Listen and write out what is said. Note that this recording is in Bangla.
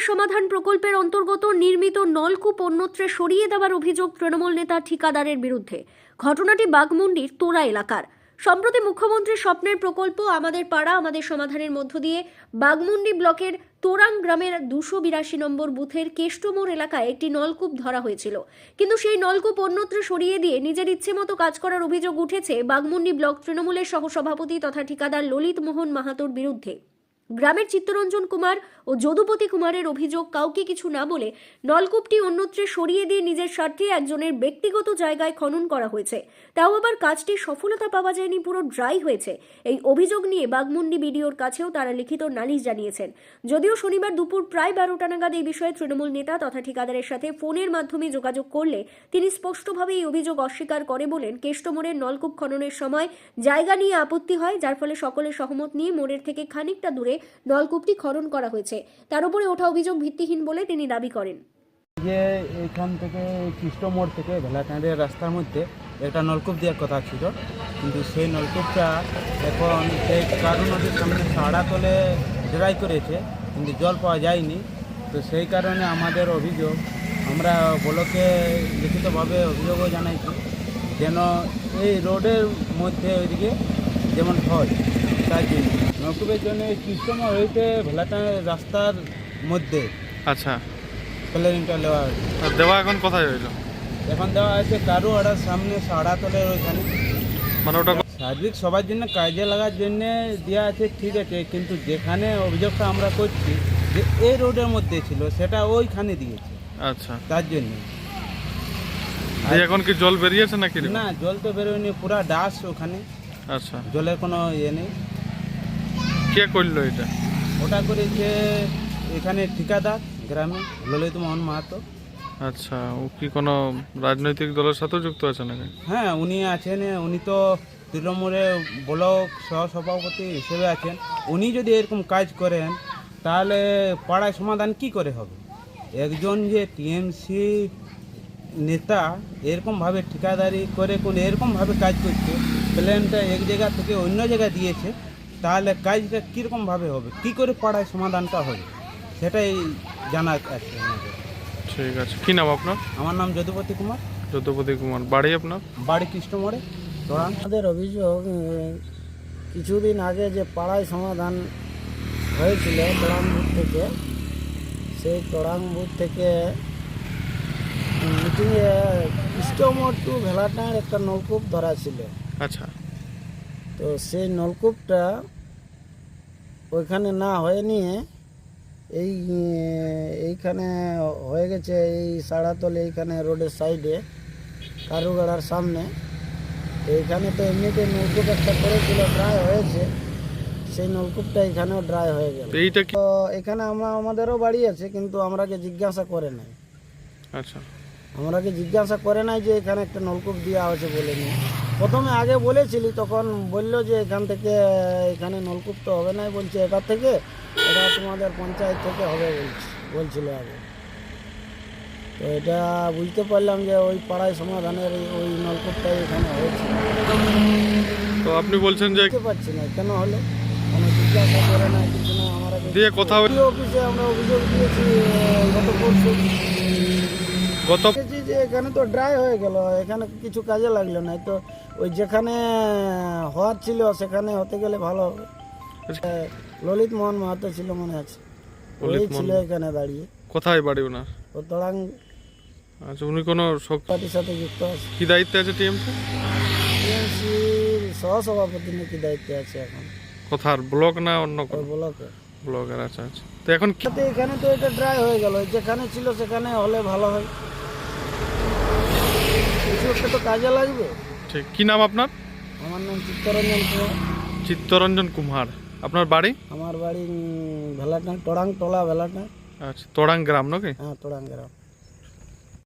সমাধান প্রকল্পের অন্তর্গত নির্মিত নলকূপ অন্যত্রে সরিয়ে দেওয়ার অভিযোগ তৃণমূল নেতা ঠিকাদারের বিরুদ্ধে। ঘটনাটি বাগমুন্ডির তোরা এলাকার। সম্প্রতি মুখ্যমন্ত্রীর স্বপ্নের প্রকল্প আমাদের পাড়া, আমাদের সমাধানের মধ্য দিয়ে বাগমুন্ডি ব্লকের তোরাং গ্রামের দুশো বিরাশি নম্বর বুথের কেষ্টমোর এলাকায় একটি নলকূপ ধরা হয়েছিল। কিন্তু সেই নলকূপ অন্যত্র সরিয়ে দিয়ে নিজের ইচ্ছে মতো কাজ করার অভিযোগ উঠেছে বাগমুন্ডি ব্লক তৃণমূলের সহসভাপতি তথা ঠিকাদার ললিত মোহন মাহাতোর বিরুদ্ধে। গ্রামের চিত্তরঞ্জন কুমার ও যদুপতি কুমারের অভিযোগ কাউকে কিছু না বলে নলকূপটি অন্যত্রে সরিয়ে দিয়ে নিজের স্বার্থে একজনের ব্যক্তিগত জায়গায় খনন করা হয়েছে। তাও আবার কাজটি সফলতা পাওয়া যায়নি, পুরো ড্রাই হয়েছে। এই অভিযোগ নিয়ে বাগমুন্ডি বিডিওর কাছেও তারা লিখিত নালিশ জানিয়েছেন। যদিও শনিবার দুপুর প্রায় বারোটা নাগাদ এই বিষয়ে তৃণমূল নেতা তথা ঠিকাদারের সাথে ফোনের মাধ্যমে যোগাযোগ করলে তিনি স্পষ্টভাবে এই অভিযোগ অস্বীকার করে বলেন, কেষ্টমোড়ের নলকূপ খননের সময় জায়গা নিয়ে আপত্তি হয়, যার ফলে সকলের সহমত নিয়ে মোড়ের থেকে খানিকটা দূরে নলকূপটি খনন করা হয়েছে। তার উপরে ওঠা অভিযোগ ভিত্তিহীন বলে তিনি দাবি করেন। যে এখান থেকে খ্রিস্ট মোড় থেকে ভেলাকাঁড়ের রাস্তার মধ্যে একটা নলকূপ দেওয়ার কথা ছিল। কিন্তু সেই নলকূপটা এখন সেই কারু নদীর সামনে সাড়া তলে ড্রাই করেছে, কিন্তু জল পাওয়া যায়নি। তো সেই কারণে আমাদের অভিযোগ, আমরা ব্লকে লিখিতভাবে অভিযোগও জানাইছি, যেন এই রোডের মধ্যে ওইদিকে যেমন হয় তাই জন্য। নলকূপের জন্য কৃষ্ণমোড় হইতে ভেলাকাঁড়ের রাস্তার মধ্যে আচ্ছা। প্লেনটা নেওয়া হয়েছে। দেওয়া এখন কোথায় হইল এখন দেওয়া আছে কারু আড়ার সামনে সাড়া তলে ওইখানে। মানে ওটা সার্বিক সবার জন্য কাজে লাগার জন্য দেওয়া আছে ঠিক আছে কিন্তু যেখানে অভিযোগটা আমরা করছি যে এই রোডের মধ্যে ছিল সেটা ওইখানে দিয়েছে। আচ্ছা। তার জন্য। দিয়ে এখন কি জল বেরিয়েছে নাকি? না জল তো বেরোয়নি পুরা ডাস ওখানে। আচ্ছা। জলের কোনো ইয়ে নেই। কে করল এটা? ওটা করেছে এখানে ঠিকাদার গ্রামে ললিত মোহন মাহাতো। আচ্ছা ও কি কোনো রাজনৈতিক দলের সাথেও যুক্ত আছে নাকি? হ্যাঁ উনি আছেন উনি তো তৃণমূলের ব্লক সহসভাপতি হিসেবে আছেন। উনি যদি এরকম কাজ করেন তাহলে পাড়ায় সমাধান কি করে হবে? একজন যে টিএমসি নেতা এরকমভাবে ঠিকাদারি করে কোন এরকমভাবে কাজ করছে প্ল্যানটা এক জায়গা থেকে অন্য জায়গায় দিয়েছে তাহলে কাজটা কীরকমভাবে হবে? কি করে পাড়ায় সমাধানটা হবে? সেটাই জানা আছে ঠিক আছে। কী নাম আপনার? আমার নাম যদুপতি কুমার। যদুপতি কুমার। বাড়ি আপনার? বাড়ি কৃষ্ণমোড়ে তোরান। আমাদের অভিযোগ কিছুদিন আগে যে পাড়ায় সমাধান হয়েছিল তোড়াং বুথ থেকে সেই তোড়াং বুথ থেকে মিটিংয়ে ইষ্টমোর টু ভেলাটার একটা নলকূপ ধরা ছিল। আচ্ছা। তো সেই নলকূপটা ওইখানে না হয়ে নিয়ে এই এইখানে হয়ে গেছে এই সাড়াতলে এইখানে রোডের সাইডে কারুগাড়ার সামনে। এইখানে তো এমনিতে নলকূপ একটা করেছিল ড্রাই হয়েছে। সেই নলকূপটা এখানেও ড্রাই হয়ে গেল। তো এইটা তো এখানে আমরা আমাদেরও বাড়ি আছে কিন্তু আমরাকে জিজ্ঞাসা করে নাই। আচ্ছা। আমরাকে জিজ্ঞাসা করে নাই যে এখানে একটা নলকূপ দেওয়া হয়েছে বলে নি প্রথমে আগে বলেছিলি তখন বলল যে এখান থেকে এখানে নলকূপ তো হবে নাই বলছে এটা থেকে এটা তোমাদের পঞ্চায়েত থেকে হবে বলছে বলছিল আগে। তো এটা বুঝতে পারলাম যে ওই পাড়ায় সমাধানের ওই নলকূপটাই এখানে হয়েছে। তো আপনি বলছেন যে বুঝতে পারছি না কেন হলো? কোনো জিজ্ঞাসা করে নাই কিছু না আমরা দিয়ে কথা অফিসে আমরা অভিযোগ দিয়েছি গত পরশু গত যে এখানে তো ড্রাই হয়ে গেল এখানে কিছু কাজে লাগল না তো ওই যেখানে হওয়ার ছিল সেখানে হতে গেলে ভালো হবে। আচ্ছা। ললিত মোহন মাহাতো ছিল মনে আছে। ওই ছিল এখানে দাঁড়িয়ে। কোথায় বাড়ি ওনার? ও তড়াং আচ্ছা উনি কোনো পার্টির সাথে যুক্ত আছে। কি দায়িত্বে আছে টিএমসি? টিএমসির সহসভাপতি নাকি দায়িত্বে আছে এখন? কোথার ব্লক না অন্য ব্লকে ব্লকের। আচ্ছা আচ্ছা। তো এখন এখানে তো এটা ড্রাই হয়ে গেল যেখানে ছিল সেখানে হলে ভালো হয়। কিছু একটা তো কাজে লাগবে? ঠিক কি নাম আপনার? আমার নাম চিত্তরঞ্জন কুমার। চিত্তরঞ্জন কুমার। আপনার বাড়ি? আমার বাড়ি ভেলাটা টড়াং টলা ভেলাটা আচ্ছা তোড়াং গ্রাম নাকি? হ্যাঁ তোড়াং গ্রাম।